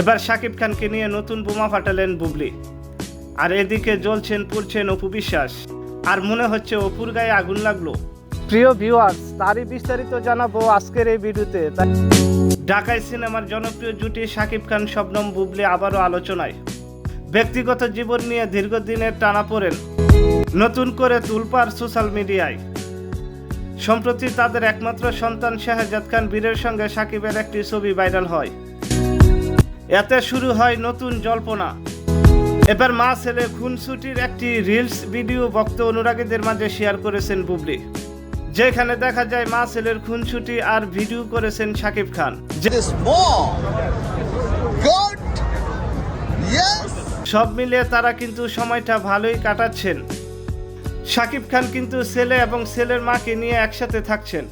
এবার শাকিব খানকে নিয়ে নতুন বোমা ফাটালেন বুবলি। আর এদিকে জ্বলছেন পুড়ছেন অপু বিশ্বাস। আর মনে হচ্ছে অপুর গায়ে আগুন লাগল। প্রিয় ভিউয়ার্স তারই বিস্তারিত জানাব আজকের এই ভিডিওতে। ঢাকায় সিনেমার জনপ্রিয় জুটি শাকিব খান শবনম বুবলি আবারও আলোচনায়। ব্যক্তিগত জীবন নিয়ে দীর্ঘদিনের টানা পড়েন। নতুন করে তুলপার সোশ্যাল মিডিয়ায়। সম্প্রতি তাদের একমাত্র সন্তান শাহজাদ খান বীরের সঙ্গে সাকিবের একটি ছবি ভাইরাল হয়। এতে শুরু হয় নতুন জল্পনা। এবার মা ছেলে খুনসুটির একটি রিলস ভিডিও ভক্ত অনুরাগীদের মাঝে শেয়ার করেছেন বুবলি। যেখানে দেখা যায় মা ছেলের খুনসুটি আর ভিডিও করেছেন সাকিব খান. সব মিলিয়ে তারা কিন্তু সময়টা ভালোই কাটাচ্ছেন। সাকিব খান কিন্তু ছেলে এবং ছেলের মাকে নিয়ে একসাথে থাকছেন।